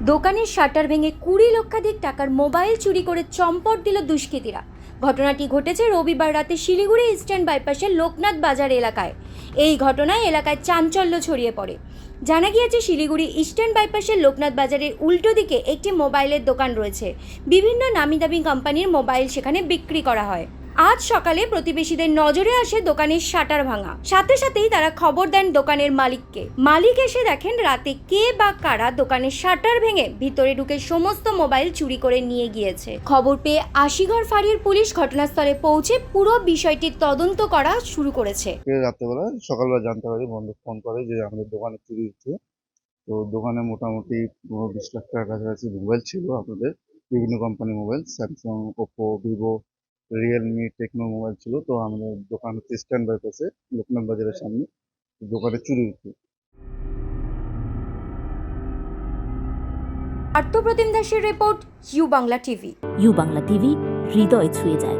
দোকানের শাটার ভেঙে কুড়ি লক্ষাধিক টাকার মোবাইল চুরি করে চম্পট দিল দুষ্কৃতীরা। ঘটনাটি ঘটেছে রবিবার রাতে শিলিগুড়ি ইস্টার্ন বাইপাসের লোকনাথ বাজার এলাকায়। এই ঘটনায় এলাকায় চাঞ্চল্য ছড়িয়ে পড়ে। জানা গিয়েছে, শিলিগুড়ি ইস্টার্ন বাইপাসের লোকনাথ বাজারের উল্টো দিকে একটি মোবাইলের দোকান রয়েছে। বিভিন্ন নামি দামি কোম্পানির মোবাইল সেখানে বিক্রি করা হয়। আজ সকালে প্রতিবেশীদের নজরে আসে দোকানের শাটার ভাঙা। সাথে সাথেই তারা খবর দেন দোকানের মালিককে। মালিক এসে দেখেন রাতে কে বা কারা দোকানের শাটার ভেঙে ভিতরে ঢুকে সমস্ত মোবাইল চুরি করে নিয়ে গিয়েছে। খবর পেয়ে আশিঘর ফাঁড়ির পুলিশ ঘটনাস্থলে পৌঁছে পুরো বিষয়টির তদন্ত করা শুরু করেছে। রাত্রেবেলা সকালবেলা জানতে পারি বন্ধু ফোন করে যে আমাদের দোকানে চুরি হচ্ছে। তো দোকানে মোটামুটি বিশ লাখ টাকার কাছাকাছি মোবাইল ছিল আপনাদের। বিভিন্ন company mobile Samsung Oppo Vivo Realme Tecno mobile ছিল তো আমাদের দোকান হচ্ছে স্ট্যান্ড বাইপাসে লোকনাথ বাজারের সামনে। দোকানে চুরি হচ্ছে। আর্তপ্রতিম দাসের report U Bangla TV. U Bangla TV হৃদয় ছুঁয়ে যায়।